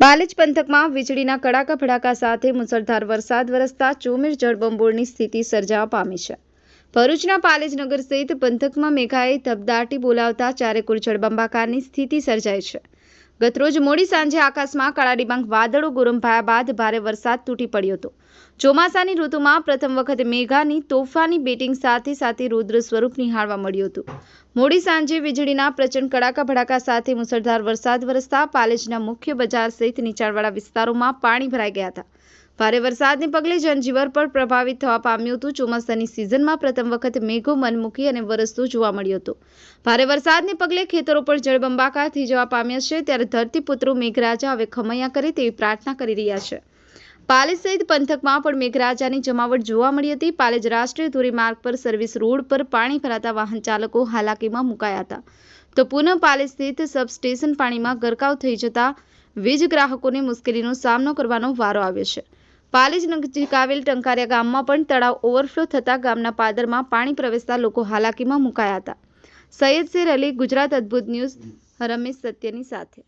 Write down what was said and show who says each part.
Speaker 1: પાલેજ પંથકમાં વીજળીના કડાકા ભડાકા સાથે મુસળધાર વરસાદ વરસતા ચોમેર જળબંબોળની સ્થિતિ સર્જાવા પામી છે. ભરૂચના પાલેજનગર સહિત પંથકમાં મેઘાએ ધબદાટી બોલાવતા ચારેકોર જળબંબાકારની સ્થિતિ સર્જાઈ છે. ગતરોજ મોડી સાંજે આકાશમાં કાળા ડિબાંગ વાદળો ગુરંભાયા બાદ ભારે વરસાદ તૂટી પડ્યો હતો. ચોમાસાની ઋતુમાં પ્રથમ વખત મેઘાની તોફાની બેટિંગ સાથે સાથે રૌદ્ર સ્વરૂપ નિહાળવા મળ્યું હતું. મોડી સાંજે વીજળીના પ્રચંડ કડાકા ભડાકા સાથે મુસળધાર વરસાદ વરસતા પાલેજના મુખ્ય બજાર સહિત નીચાણવાળા વિસ્તારોમાં પાણી ભરાઈ ગયા હતા. ભારે વરસાદને પગલે જનજીવન પર પ્રભાવિત થવા પામ્યું હતું. ચોમાસાની સિઝનમાં પ્રથમ વખત મેઘો મનમુખી અને વરસતું જોવા મળ્યું હતું. ભારે વરસાદને પગલે ખેતરો પર જળબંબાકાર થઈ જવા પામ્યા છે. ત્યારે ધરતીપુત્રો મેઘરાજા હવે ખમૈયા કરે તેવી પ્રાર્થના કરી રહ્યા છે. પાલેજ સહિત પંથકમાં પણ મેઘરાજાની જમાવટ જોવા મળી હતી. પાલેજ રાષ્ટ્રીય ધોરીમાર્ગ પર સર્વિસ રોડ પર પાણી ભરાતા વાહન ચાલકો હાલાકીમાં મુકાયા હતા. તો પુનઃ પાલેજ સ્થિત સબસ્ટેશન પાણીમાં ગરકાવ થઈ જતા વીજ ગ્રાહકોને મુશ્કેલીનો સામનો કરવાનો વારો આવ્યો છે. પાલેજ નજીક આવેલ ટંકારિયા ગામમાં પણ તળાવ ઓવરફ્લો થતાં ગામના પાદરમાં પાણી પ્રવેશતા લોકો હાલાકીમાં મુકાયા હતા. સૈયદ શેર અલી, ગુજરાત અદ્ભુત ન્યૂઝ, રમેશ સત્યની સાથે.